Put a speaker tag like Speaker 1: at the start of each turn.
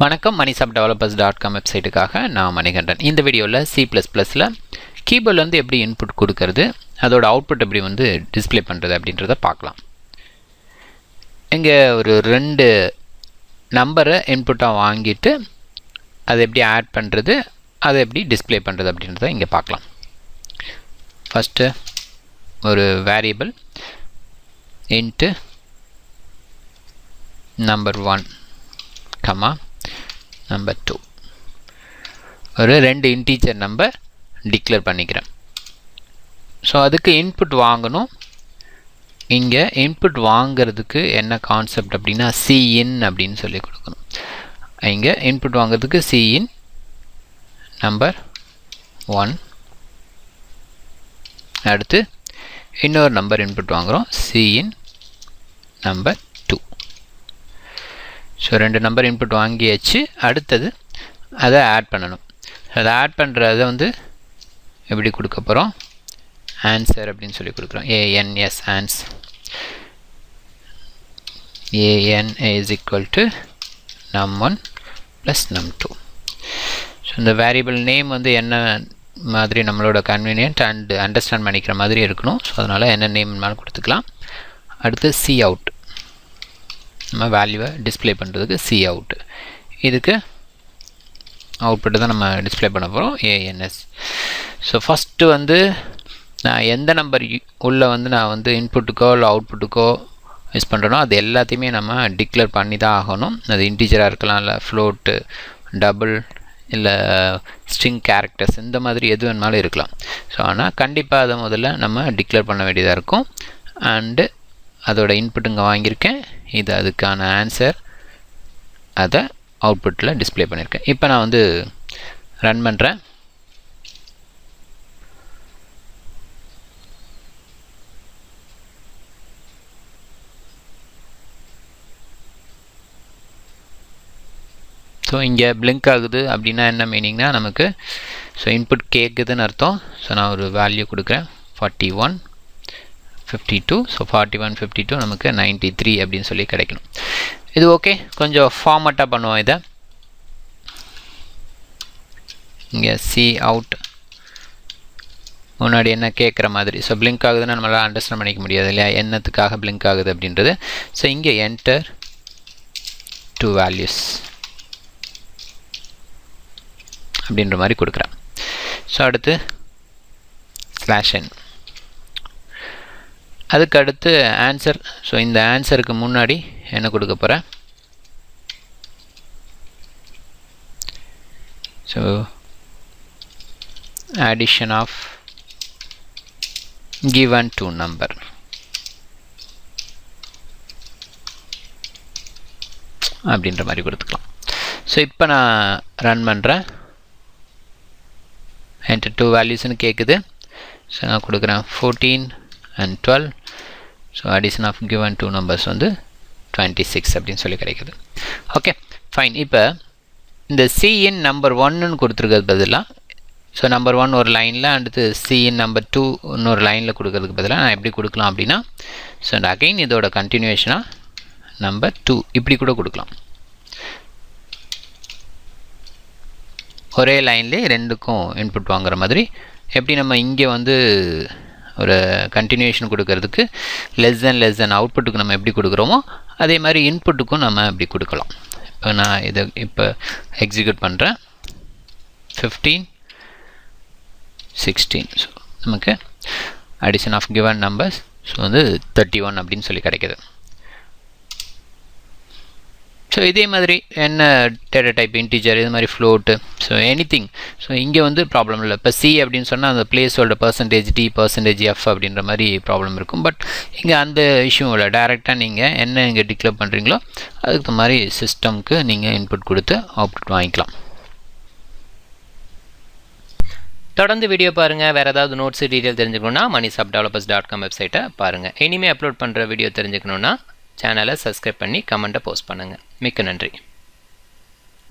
Speaker 1: வணக்கம் மணிசாப் developers dot com வெப்சைட்டுக்காக நான் மணிகண்டன். இந்த வீடியோவில் சி ப்ளஸ் ப்ளஸில் கீபோர்ட்லேருந்து வந்து எப்படி இன்புட் கொடுக்கறது அதோட அவுட்புட் எப்படி வந்து டிஸ்ப்ளே பண்ணுறது அப்படின்றத பார்க்கலாம். இங்கே ஒரு ரெண்டு நம்பரை இன்புட்டாக வாங்கிட்டு அதை எப்படி ஆட் பண்ணுறது அதை எப்படி டிஸ்ப்ளே பண்ணுறது அப்படின்றத இங்கே பார்க்கலாம். ஃபஸ்ட்டு ஒரு variable int number one comma number two ஒரு ரெண்டு இன்டீஜர் நம்பர் டிக்ளேர் பண்ணிக்கிறேன். ஸோ அதுக்கு இன்புட் வாங்கணும். இங்கே இன்புட் வாங்கிறதுக்கு என்ன கான்செப்ட் அப்படின்னா சிஇன் அப்படின்னு சொல்லி கொடுக்கணும். இங்கே இன்புட் வாங்குறதுக்கு சிஇன் நம்பர் ஒன் அடுத்து இன்னொரு நம்பர் இன்புட் வாங்குகிறோம் சிஇன் நம்பர் ஸோ ரெண்டு நம்பர் இன்புட் வாங்கியாச்சு. அடுத்தது அதை ஆட் பண்ணணும். அதை ஆட் பண்ணுறத வந்து எப்படி கொடுக்க போகிறோம் ஆன்சர் அப்படின்னு சொல்லி கொடுக்குறோம். ANS ans an is equal to num one plus num two so இந்த வேரியபிள் நேம் வந்து என்ன மாதிரி நம்மளோட கன்வீனியன்ட் அண்டு அண்டர்ஸ்டாண்ட் பண்ணிக்கிற மாதிரி இருக்கணும். ஸோ அதனால் என்ன நேம் வேணாலும் கொடுத்துக்கலாம். அடுத்து சி அவுட் நம்ம வேல்யூவை டிஸ்ப்ளே பண்ணுறதுக்கு சி அவுட் இதுக்கு அவுட்புட்டு தான் நம்ம டிஸ்ப்ளே பண்ண போகிறோம் ஏஎன்எஸ் ஸோ ஃபஸ்ட்டு வந்து நான் எந்த நம்பர் உள்ளே வந்து நான் வந்து இன்புட்டுக்கோ இல்லை அவுட்புட்டுக்கோ யூஸ் பண்ணுறனோ அது எல்லாத்தையுமே நம்ம டிக்ளேர் பண்ணி தான் ஆகணும். அது இன்டீஜராக இருக்கலாம் இல்லை ஃப்ளோட்டு டபுள் இல்லை ஸ்ட்ரிங் கேரக்டர்ஸ் இந்த மாதிரி எது வேணாலும் இருக்கலாம். ஸோ ஆனால் கண்டிப்பாக அதை முதல்ல நம்ம டிக்ளேர் பண்ண வேண்டியதாக இருக்கும். அண்டு அதோட இன்புட் இங்கே வாங்கியிருக்கேன். இது அதுக்கான ஆன்சர் அதை அவுட்புட்டில் டிஸ்ப்ளே பண்ணியிருக்கேன். இப்போ நான் வந்து ரன் பண்ணுறேன் ஸோ இங்கே பிளிங்க் ஆகுது அப்படின்னா என்ன மீனிங்னா நமக்கு ஸோ இன்புட் கேட்குதுன்னு அர்த்தம். ஸோ நான் ஒரு வேல்யூ கொடுக்குறேன். Forty one fifty two so forty one fifty two நமக்கு நைன்ட்டி த்ரீ அப்படின்னு சொல்லி கிடைக்கணும். இது ஓகே கொஞ்சம் ஃபார்மட்டாக பண்ணுவோம் இதை. இங்கே சி அவுட் முன்னாடி என்ன கேட்குற மாதிரி. ஸோ பிளிங்க் ஆகுதுன்னா நம்மளால் அண்டர்ஸ்டாண்ட் பண்ணிக்க முடியாது இல்லையா? என்னத்துக்காக பிளிங்க் ஆகுது அப்படின்றது. ஸோ இங்கே என்டர் டூ வேல்யூஸ் அப்படின்ற மாதிரி கொடுக்குறேன். ஸோ அடுத்து ஸ்லாஷ் என் அதுக்கு அடுத்து ஆன்சர் ஸோ இந்த ஆன்சருக்கு முன்னாடி என்ன கொடுக்க போகிறேன் so addition of given to number அப்படின்ற மாதிரி கொடுத்துக்கலாம். ஸோ இப்போ நான் ரன் பண்ணுறேன் என்கிட்ட டூ வேல்யூஸ்னு கேட்குது ஸோ நான் கொடுக்குறேன் fourteen and twelve so addition of given two numbers வந்து டுவெண்ட்டி சிக்ஸ் அப்படின்னு சொல்லி கிடைக்குது. ஓகே ஃபைன் இப்போ இந்த சிஇன் நம்பர் ஒன்னுன்னு கொடுத்துருக்கிறது பதிலாக ஸோ நம்பர் ஒன் ஒரு லைனில் அடுத்து சிஇன் நம்பர் டூ இன்னொரு லைனில் கொடுக்கறதுக்கு பதிலாக நான் எப்படி கொடுக்கலாம் அப்படின்னா? ஸோ அண்ட் அகைன் இதோட கண்டினியூஷனாக நம்பர் டூ இப்படி கூட கொடுக்கலாம். ஒரே லைன்லேயே ரெண்டுக்கும் இன்புட் வாங்குற மாதிரி. எப்படி நம்ம இங்கே வந்து ஒரு கண்டினியூஷன் கொடுக்கறதுக்கு லெஸ் தென் லெஸ் தென் அவுட்புட்டுக்கு நம்ம எப்படி கொடுக்குறோமோ அதே மாதிரி இன்புட்டுக்கும் நம்ம இப்படி கொடுக்கலாம். இப்போ நான் இதை இப்போ எக்ஸிக்யூட் பண்ணுறேன் ஃபிஃப்டீன் சிக்ஸ்டீன் ஸோ நமக்கு addition of given numbers so வந்து தேர்ட்டி ஒன் அப்படின்னு சொல்லி கிடைக்கிது. ஸோ இதே மாதிரி என்ன டேட்டா டைப் இன்டீஜர் இது மாதிரி float so anything so இங்கே வந்து ப்ராப்ளம் இல்லை. இப்போ சி அப்படின்னு சொன்னால் அந்த பிளேஸோட பர்சன்டேஜ் டி பர்சன்டேஜ் எஃப் அப்படின்ற மாதிரி ப்ராப்ளம் இருக்கும். பட் இங்கே அந்த இஷ்யூ இல்லை. டேரெக்டாக நீங்கள் என்ன இங்கே டிக்ளேர் பண்ணுறீங்களோ அதுக்கு மாதிரி சிஸ்டம்க்கு நீங்கள் இன்புட் கொடுத்து அவுட்புட் வாங்கிக்கலாம்.
Speaker 2: தொடர்ந்து வீடியோ பாருங்கள் வேறு ஏதாவது நோட்ஸ் டீட்டெயில் தெரிஞ்சுக்கணுன்னா Mani sub developers dot com வெப்சைட்டை பாருங்கள் இனிமேல் அப்லோட் பண்ணுற வீடியோ தெரிஞ்சுக்கணுன்னா சேனலை சப்ஸ்கிரைப் பண்ணி கமெண்ட்டை போஸ்ட் பண்ணுங்கள் மிக்க நன்றி.